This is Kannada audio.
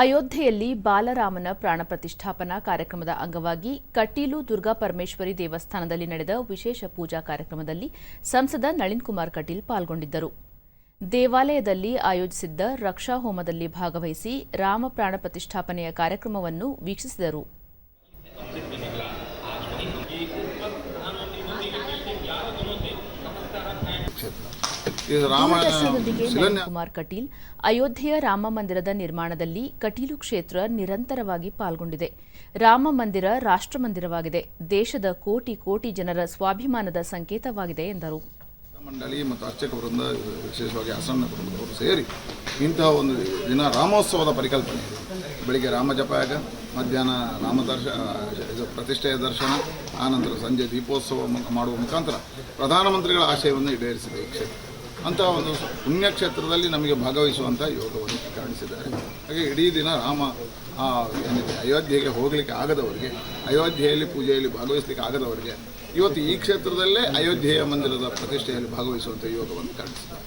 ಅಯೋಧ್ಯೆಯಲ್ಲಿ ಬಾಲರಾಮನ ಪ್ರಾಣ ಪ್ರತಿಷ್ಠಾಪನಾ ಕಾರ್ಯಕ್ರಮದ ಅಂಗವಾಗಿ ಕಟೀಲು ದುರ್ಗಾ ಪರಮೇಶ್ವರಿ ದೇವಸ್ಥಾನದಲ್ಲಿ ನಡೆದ ವಿಶೇಷ ಪೂಜಾ ಕಾರ್ಯಕ್ರಮದಲ್ಲಿ ಸಂಸದ ನಳಿನ್ ಕುಮಾರ್ ಕಟೀಲ್ ಪಾಲ್ಗೊಂಡಿದ್ದರು. ದೇವಾಲಯದಲ್ಲಿ ಆಯೋಜಿಸಿದ್ದ ರಕ್ಷಾ ಹೋಮದಲ್ಲಿ ಭಾಗವಹಿಸಿ ರಾಮ ಪ್ರಾಣ ಪ್ರತಿಷ್ಠಾಪನೆಯ ಕಾರ್ಯಕ್ರಮವನ್ನು ವೀಕ್ಷಿಸಿದರು. ಕುಮಾರ್ ಕಟೀಲ್ ಅಯೋಧ್ಯೆಯ ರಾಮ ಮಂದಿರದ ನಿರ್ಮಾಣದಲ್ಲಿ ಕಟೀಲು ಕ್ಷೇತ್ರ ನಿರಂತರವಾಗಿ ಪಾಲ್ಗೊಂಡಿದೆ. ರಾಮ ಮಂದಿರ ರಾಷ್ಟ್ರ ಮಂದಿರವಾಗಿದೆ. ದೇಶದ ಕೋಟಿ ಕೋಟಿ ಜನರ ಸ್ವಾಭಿಮಾನದ ಸಂಕೇತವಾಗಿದೆ ಎಂದರು. ಮಂಡಳಿ ಮತ್ತು ಅರ್ಚಕ ವೃಂದ ವಿಶೇಷವಾಗಿ ಅಸಣ್ಣ ಕುಟುಂಬದವರು ಸೇರಿ ಇಂತಹ ಒಂದು ದಿನ ರಾಮೋತ್ಸವದ ಪರಿಕಲ್ಪನೆ. ಬೆಳಿಗ್ಗೆ ರಾಮ ಜಪಯಾಗ ಮಧ್ಯಾಹ್ನ ರಾಮ ದರ್ಶ ಪ್ರತಿಷ್ಠೆಯ ದರ್ಶನ ಆನಂತರ ಸಂಜೆ ದೀಪೋತ್ಸವ ಮಾಡುವ ಮುಖಾಂತರ ಪ್ರಧಾನಮಂತ್ರಿಗಳ ಆಶಯವನ್ನು ಈಡೇರಿಸಿದೆ ಈ ಕ್ಷೇತ್ರ. ಅಂತಹ ಒಂದು ಪುಣ್ಯಕ್ಷೇತ್ರದಲ್ಲಿ ನಮಗೆ ಭಾಗವಹಿಸುವಂಥ ಯೋಗವನ್ನು ಕಾಣಿಸಿದ್ದಾರೆ. ಹಾಗೆ ಇಡೀ ದಿನ ರಾಮ ಏನಿದೆ, ಅಯೋಧ್ಯೆಗೆ ಹೋಗಲಿಕ್ಕೆ ಆಗದವರಿಗೆ, ಅಯೋಧ್ಯೆಯಲ್ಲಿ ಪೂಜೆಯಲ್ಲಿ ಭಾಗವಹಿಸಲಿಕ್ಕೆ ಆಗದವರಿಗೆ, ಇವತ್ತು ಈ ಕ್ಷೇತ್ರದಲ್ಲೇ ಅಯೋಧ್ಯೆಯ ಮಂದಿರದ ಪ್ರತಿಷ್ಠೆಯಲ್ಲಿ ಭಾಗವಹಿಸುವಂಥ ಯೋಗವನ್ನು ಕಾಣಿಸಿದ್ದಾರೆ.